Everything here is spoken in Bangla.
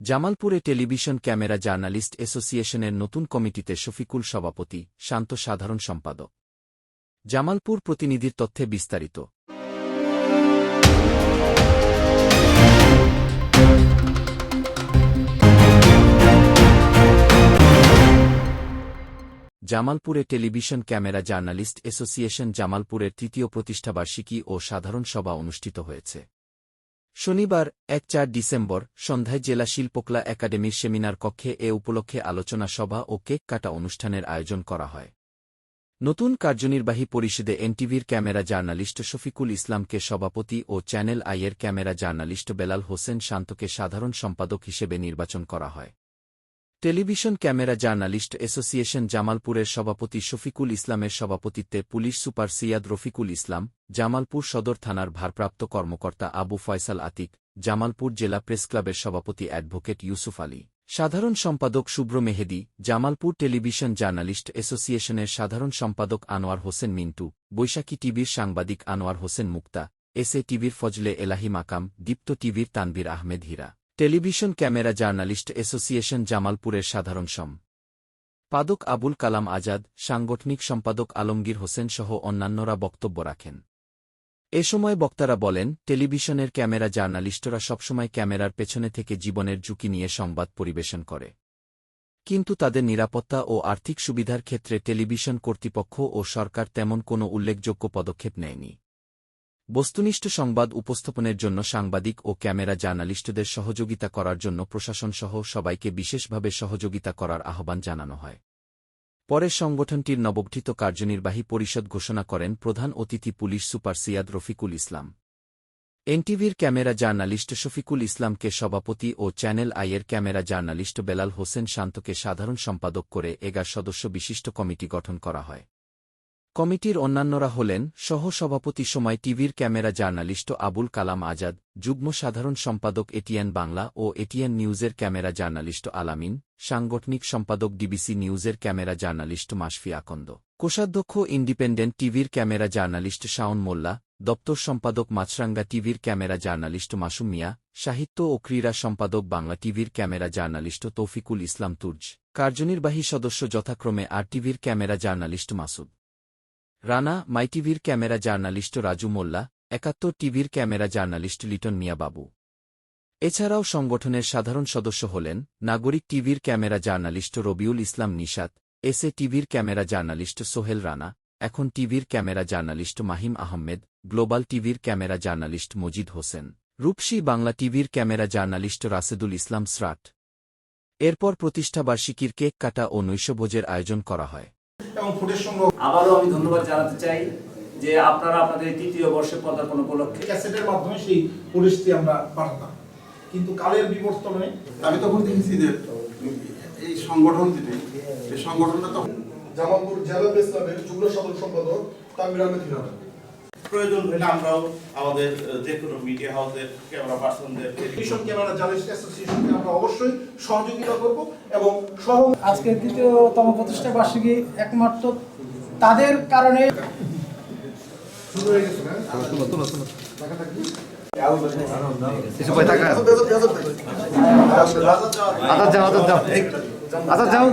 জামালপুরে টেলিভিশন ক্যামেরা জার্নালিস্ট অ্যাসোসিয়েশনের নতুন কমিটিতে শফিকুল সভাপতি, শান্ত সাধারণ সম্পাদক। জামালপুর প্রতিনিধির তথ্যে বিস্তারিত। জামালপুরে টেলিভিশন ক্যামেরা জার্নালিস্ট অ্যাসোসিয়েশন জামালপুরের তৃতীয় প্রতিষ্ঠাবার্ষিকী ও সাধারণ সভা অনুষ্ঠিত হয়েছে। শনিবার, এক চার ডিসেম্বর, সন্ধ্যায় জেলা শিল্পকলা একাডেমির সেমিনার কক্ষে এ উপলক্ষে আলোচনা সভা ও কেক কাটা অনুষ্ঠানের আয়োজন করা হয়। নতুন কার্যনির্বাহী পরিষদে এনটিভির ক্যামেরা জার্নালিস্ট শফিকুল ইসলামকে সভাপতি ও চ্যানেল আইয়ের ক্যামেরা জার্নালিস্ট বেলাল হোসেন শান্তকে সাধারণ সম্পাদক হিসেবে নির্বাচন করা হয়। টেলিভিশন ক্যামেরা জার্নালিস্ট অ্যাসোসিয়েশন জামালপুরের সভাপতি শফিকুল ইসলামের সভাপতিত্বে পুলিশ সুপার সিয়াদ রফিকুল ইসলাম, জামালপুর সদর থানার ভারপ্রাপ্ত কর্মকর্তা আবু ফয়সাল আতিক, জামালপুর জেলা প্রেসক্লাবের সভাপতি অ্যাডভোকেট ইউসুফ আলী। সাধারণ সম্পাদক শুভ্র মেহেদি, জামালপুর টেলিভিশন জার্নালিস্ট অ্যাসোসিয়েশনের সাধারণ সম্পাদক আনোয়ার হোসেন মিন্টু, বৈশাখী টিভির সাংবাদিক আনোয়ার হোসেন মুক্তা, এস এ টিভির ফজলে এলাহি মাকাম, দীপ্ত টিভির Tanvir Ahmed Hira. Television camera journalist association জামালপুরের সাধারণ সম। পাদক আবুল কালাম আজাদ, সাংগঠনিক সম্পাদক আলমগীর হোসেন সহ অন্যান্যরা বক্তব্য রাখেন। এ সময় বক্তারা বলেন, টেলিভিশনের ক্যামেরা জার্নালিস্টরা সবসময় ক্যামেরার পেছনে থেকে জীবনের ঝুঁকি নিয়ে সংবাদ পরিবেশন করে। কিন্তু তাদের নিরাপত্তা ও আর্থিক সুবিধার ক্ষেত্রে টেলিভিশন কর্তৃপক্ষ ও সরকার তেমন কোনো উল্লেখযোগ্য পদক্ষেপ নেয়নি। বস্তুনিষ্ঠ সংবাদ উপস্থাপনের জন্য সাংবাদিক ও ক্যামেরা জার্নালিস্টদের সহযোগিতা করার জন্য প্রশাসনসহ সবাইকে বিশেষভাবে সহযোগিতা করার আহ্বান জানানো হয়। পরে সংগঠনটির নবগঠিত কার্যনির্বাহী পরিষদ ঘোষণা করেন প্রধান অতিথি পুলিশ সুপার সিয়াদ রফিকুল ইসলাম। এনটিভির ক্যামেরা জার্নালিস্ট শফিকুল ইসলামকে সভাপতি ও চ্যানেল আইয়ের ক্যামেরা জার্নালিস্ট বেলাল হোসেন শান্তকে সাধারণ সম্পাদক করে এগার সদস্য বিশিষ্ট কমিটি গঠন করা হয়। কমিটির অন্যান্যরা হলেন সহ-সভাপতি সময় টিভির ক্যামেরা জার্নালিস্ট আবুল কালাম আজাদ, যুগ্ম সাধারণ সম্পাদক এটিএন বাংলা ও এটিএন নিউজের ক্যামেরা জার্নালিস্ট আলামিন, সাংগঠনিক সম্পাদক ডিবিসি নিউজের ক্যামেরা জার্নালিস্ট মাসফি আকন্দ। কোষাধ্যক্ষ ইন্ডিপেন্ডেন্ট টিভির ক্যামেরা জার্নালিস্ট শাওন মোল্লা, দপ্তর সম্পাদক মাছরাঙ্গা টিভির ক্যামেরা জার্নালিস্ট মাসুম মিয়া, সাহিত্য ও ক্রীড়া সম্পাদক বাংলা টিভির ক্যামেরা জার্নালিস্ট তৌফিকুল ইসলাম তুর্জ। কার্যনির্বাহী সদস্য যথাক্রমে আর টিভির ক্যামেরা জার্নালিস্ট মাসুদ। রানা, মাইটিভির ক্যামেরা জার্নালিস্ট রাজু মোল্লা, একাত্তর টিভির ক্যামেরা জার্নালিস্ট লিটন মিয়া বাবু এছাড়াও সংগঠনের সাধারণ সদস্য হলেন নাগরিক টিভির camera journalist Rabiul Islam Nishat, S A টিভির ক্যামেরা জার্নালিস্ট সোহেল রানা, এখন টিভির camera journalist Mahim Ahmed, global টিভির ক্যামেরা জার্নালিস্ট মজিদ হোসেন, রূপসী বাংলা টিভির ক্যামেরা জার্নালিস্ট রাসেদুল ইসলাম স্রাট। এরপর প্রতিষ্ঠাবার্ষিকীর কেক কাটা ও নৈশভোজের আয়োজন করা হয়। এবং ফুটের সঙ্গে আবারও আমি ধন্যবাদ জানাতে চাই যে আপনারা আপনাদের তৃতীয় বর্ষে পদার্পণ উপলক্ষে ক্যাসেটের মাধ্যমে সেই পুলিশটি আমরা পাঠাতাম। কিন্তু কালের বিবর্তনে আমি তখন দেখেছি যে এই সংগঠন যেটি এই সংগঠনটা তখন জামালপুর জেলা প্রেস ক্লাবের যুগ্ম সাধারণ সম্পাদক তামির আহমেদ হিরানা প্রয়োজন হলে আমরাও আমাদের যে কোনো মিডিয়া হাউসের ক্যামেরা পার্সনদের টেলিভিশন ক্যামেরা জার্নালিস্ট অ্যাসোসিয়েশনকে আমরা অবশ্যই সহযোগিতা করব এবং সহ আজকের দ্বিতীয়তম প্রতিষ্ঠা বার্ষিকী একমাত্র তাদের কারণে শুরু হয়ে গেছে না টাকা থাকবে আচ্ছা যাও